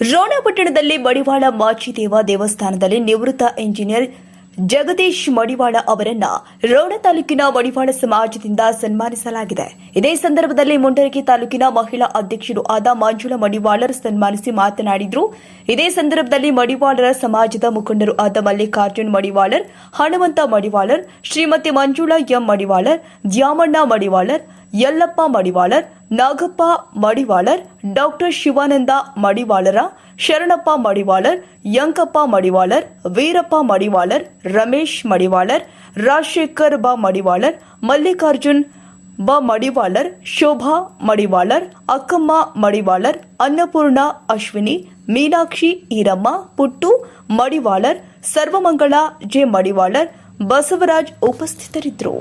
ರೋಣಪಟ್ಟಣದಲ್ಲಿ ಮಡಿವಾಳ ಮಾಚಿದೇವ ದೇವಸ್ಥಾನದಲ್ಲಿ ನಿವೃತ್ತ ಇಂಜಿನಿಯರ್ ಜಗದೀಶ್ ಮಡಿವಾಳ ಅವರನ್ನ ರೋಣ ತಾಲೂಕಿನ ಮಡಿವಾಳ ಸಮಾಜದಿಂದ ಸನ್ಮಾನಿಸಲಾಗಿದೆ. ಇದೇ ಸಂದರ್ಭದಲ್ಲಿ ಮುಂಡರಗಿ ತಾಲೂಕಿನ ಮಹಿಳಾ ಅಧ್ಯಕ್ಷರು ಆದ ಮಂಜುಳ ಮಡಿವಾಳರು ಸನ್ಮಾನಿಸಿ ಮಾತನಾಡಿದರು. ಇದೇ ಸಂದರ್ಭದಲ್ಲಿ ಮಡಿವಾಳರ ಸಮಾಜದ ಮುಖಂಡರು ಆದ ಮಲ್ಲಿಕಾರ್ಜುನ್ ಮಡಿವಾಳರ್, ಹನುಮಂತ ಮಡಿವಾಳರ್, ಶ್ರೀಮತಿ ಮಂಜುಳಾ ಎಂ ಮಡಿವಾಳರ್, ದ್ಯಾಮಣ್ಣ ಮಡಿವಾಳರ್, ಯಲ್ಲಪ್ಪ ಮಡಿವಾಳರ್, ನಾಗಪ್ಪ ಮಡಿವಾಳರ್, ಡಾಕ್ಟರ್ ಶಿವಾನಂದ ಮಡಿವಾಳರ ಶರಣಪ್ಪ ಮಡಿವಾಳರ್ ಯಂಕಪ್ಪ ಮಡಿವಾಳರ್ ವೀರಪ್ಪ ಮಡಿವಾಳರ್ ರಮೇಶ್ ಮಡಿವಾಳರ್ ರಾಜಶೇಖರ್ ಬ ಮಡಿವಾಳರ್ ಮಲ್ಲಿಕಾರ್ಜುನ್ ಬ ಮಡಿವಾಳರ್ ಶೋಭಾ ಮಡಿವಾಳರ್ ಅಕ್ಕಮ್ಮ ಮಡಿವಾಳರ್ ಅನ್ನಪೂರ್ಣ ಅಶ್ವಿನಿ ಮೀನಾಕ್ಷಿ ಈರಮ್ಮ ಪುಟ್ಟು ಮಡಿವಾಳರ್ ಸರ್ವಮಂಗಳ ಜೆ ಮಡಿವಾಳರ್ ಬಸವರಾಜ್ ಉಪಸ್ಥಿತರಿದ್ದರು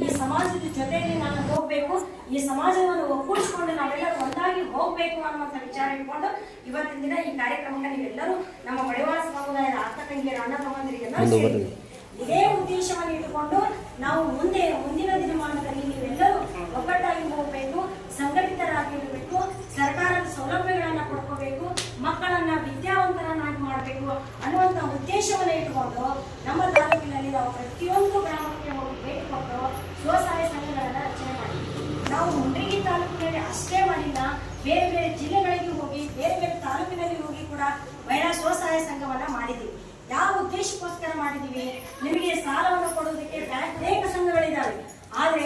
ಹೋಗ್ಬೇಕು ಅನ್ನುವಂಥ ವಿಚಾರ ಇಟ್ಕೊಂಡು ಇವತ್ತಿನ ದಿನ ಈ ಕಾರ್ಯಕ್ರಮಕ್ಕೆ ನೀವೆಲ್ಲರೂ ನಮ್ಮ ಬಡವಾಳ ಸಮುದಾಯದ ಅಕ್ಕ ತಂಗಿಯರ ಅಣ್ಣ ತಮ್ಮಂದಿರಿಗೆಲ್ಲ ಇದೇ ಉದ್ದೇಶವನ್ನು ಇಟ್ಟುಕೊಂಡು ನಾವು ಮುಂದೆ ಮುಂದಿನ ದಿನಮಾನದಲ್ಲಿ ನೀವೆಲ್ಲರೂ ಒಗ್ಗಟ್ಟಾಗಿ ಹೋಗಬೇಕು ಸಂಘಟಿತರಾಗಿರಬೇಕು ಸರ್ಕಾರದ ಸೌಲಭ್ಯಗಳನ್ನ ಪಡ್ಕೋಬೇಕು ಮಕ್ಕಳನ್ನ ವಿದ್ಯಾವಂತರನ್ನಾಗಿ ಮಾಡಬೇಕು ಅನ್ನುವಂಥ ಉದ್ದೇಶವನ್ನು ಇಟ್ಟುಕೊಂಡು ನಮ್ಮ ತಾಲೂಕಿನಲ್ಲಿ ನಾವು ಪ್ರತಿಯೊಂದು ಗ್ರಾಮಕ್ಕೆ ಹೋಗಿ ಭೇಟಿ ಕೊಟ್ಟು ಸ್ವಸಹಾಯ ಸಂಘಗಳನ್ನ ರಚನೆ ಮಾಡಿದ್ವಿ ನಾವು ಮುಂಡ್ರಿಗಿ ತಾಲೂಕಿನಲ್ಲಿ ಅಷ್ಟೇ ಮಾಡಿಲ್ಲ ಬೇರೆ ಬೇರೆ ಜಿಲ್ಲೆಗಳಿಗೆ ಹೋಗಿ, ಬೇರೆ ಬೇರೆ ತಾಲೂಕಿನಲ್ಲಿ ಹೋಗಿ ಕೂಡ ಮಹಿಳಾ ಸ್ವಸಹಾಯ ಸಂಘವನ್ನ ಮಾಡಿದ್ವಿ ಯಾವ ಉದ್ದೇಶಕ್ಕೋಸ್ಕರ ಮಾಡಿದೀವಿ ನಿಮಗೆ ಸಾಲವನ್ನು ಕೊಡುವುದಕ್ಕೆ ಬ್ಯಾಂಕ್ ಅನೇಕ ಸಂಘಗಳಿದ್ದಾವೆ. ಆದ್ರೆ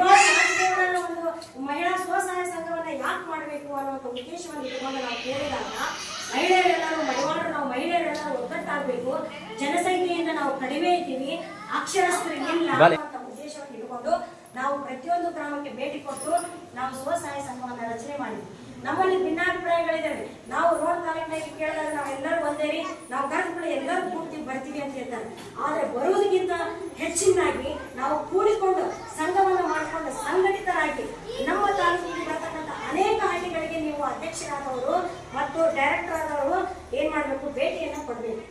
ರಾಜದೇವರನ್ನ ಒಂದು ಮಹಿಳಾ ಸ್ವಸಹಾಯ ಸಂಘವನ್ನ ಯಾಕೆ ಮಾಡಬೇಕು ಅನ್ನುವಂಥ ಉದ್ದೇಶವನ್ನು ಇಟ್ಕೊಂಡು ನಾವು ಕೇಳಿದಾಗ, ಮಹಿಳೆಯರೆಲ್ಲರೂ ಮಡಿವಾಳರು ನಾವು ಮಹಿಳೆಯರೆಲ್ಲರೂ ಒಗ್ಗಟ್ಟಾಗಬೇಕು. ಜನಸಂಖ್ಯೆಯಿಂದ ನಾವು ಕಡಿಮೆ ಇದ್ದೀವಿ. ಅಕ್ಷರಸ್ಥರು ಇಲ್ಲ ಅನ್ನುವಂಥ ಉದ್ದೇಶವನ್ನು ಇಟ್ಕೊಂಡು ನಾವು ಪ್ರತಿಯೊಂದು ಗ್ರಾಮಕ್ಕೆ ಭೇಟಿ ಕೊಟ್ಟು ನಾವು ಸ್ವಸಹಾಯ ಸಂಘವನ್ನು ರಚನೆ ಮಾಡಿದ್ವಿ. ನಮ್ಮಲ್ಲಿ ಭಿನ್ನಾಭಿಪ್ರಾಯಗಳಿದ್ದಾವೆ ನಾವು ರೋಡ್ ತಾಲೂಕಿನಾಗ ಕೇಳಿದಾಗ ನಾವೆಲ್ಲರೂ ಒಂದೇ ರೀ, ನಾವು ಕರೆದ್ಕೊಂಡು ಎಲ್ಲರೂ ಪೂರ್ತಿ ಬರ್ತೀವಿ ಅಂತ ಹೇಳ್ತಾರೆ. ಆದರೆ ಬರುವುದಕ್ಕಿಂತ ಹೆಚ್ಚಿನಾಗಿ ನಾವು ಕೂಡಿಕೊಂಡು ಸಂಘವನ್ನು ಮಾಡಿಕೊಂಡು ಸಂಘಟಿತರಾಗಿ ನಮ್ಮ ತಾಲೂಕಿಗೆ ಬರ್ತಕ್ಕಂಥ ಅನೇಕ ಹಳ್ಳಿಗಳಿಗೆ ನೀವು ಅಧ್ಯಕ್ಷರಾದವರು ಮತ್ತು ಡೈರೆಕ್ಟರ್ ಆದವರು ಏನ್ ಮಾಡಬೇಕು, ಭೇಟಿಯನ್ನು ಕೊಡಬೇಕು.